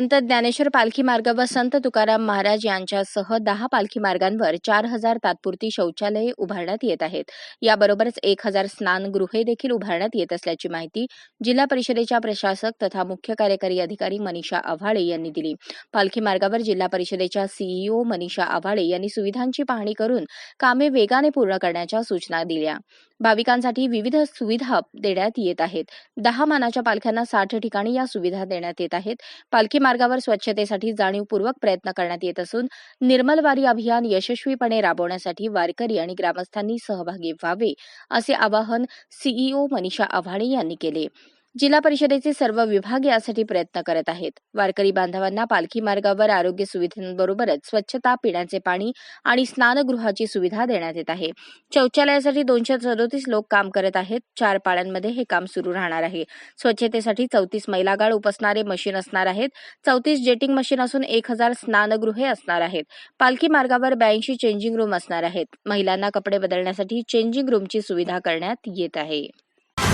संत ज्ञानेश्वर पालखी मार्ग व संत तुकाराम महाराज यांच्यासह दहा पालखी मार्गांवर चार हजार तात्पुरती शौचालये उभारण्यात येत आहेत. याबरोबरच एक हजार स्नानगृहे देखील उभारण्यात येत असल्याची माहिती जिल्हा परिषदेच्या प्रशासक तथा मुख्य कार्यकारी अधिकारी मनीषा आव्हाळे यांनी दिली. पालखी मार्गावर जिल्हा परिषदेच्या सीईओ मनीषा आव्हाळे यांनी सुविधांची पाहणी करून कामे वेगाने पूर्ण करण्याच्या सूचना दिल्या. भाविकांसाठी विविध सुविधा देण्यात येत आहेत. दहा मानाच्या पालख्यांना साठ ठिकाणी या सुविधा देण्यात येत आहेत. पालखी मार्गावर स्वच्छतेसाठी जाणीवपूर्वक प्रयत्न करण्यात येत असून निर्मल वारी अभियान यशस्वीपणे राबवण्यासाठी वारकरी आणि ग्रामस्थांनी सहभागी व्हावे असे आवाहन सीईओ मनीषा आव्हाणे यांनी केले. जिल्हा परिषदेचे सर्व विभाग यासाठी प्रयत्न करत आहेत. वारकरी बांधवांना पालखी मार्गावर आरोग्य सुविधांबरोबरच स्वच्छता पिण्याचे पाणी आणि स्नानगृहाची सुविधा देण्यात येत आहे. शौचालयासाठी दोनशे सदोतीस लोक काम करत आहेत. चार पाळ्यांमध्ये हे काम सुरू राहणार आहे. स्वच्छतेसाठी चौतीस मैलागाळ उपसणारे मशीन असणार आहेत. चौतीस जेटिंग मशीन असून एक हजार स्नानगृहे असणार आहेत. पालखी मार्गावर ब्याऐंशी चेंजिंग रूम असणार आहेत. महिलांना कपडे बदलण्यासाठी चेंजिंग रूमची सुविधा करण्यात येत आहे.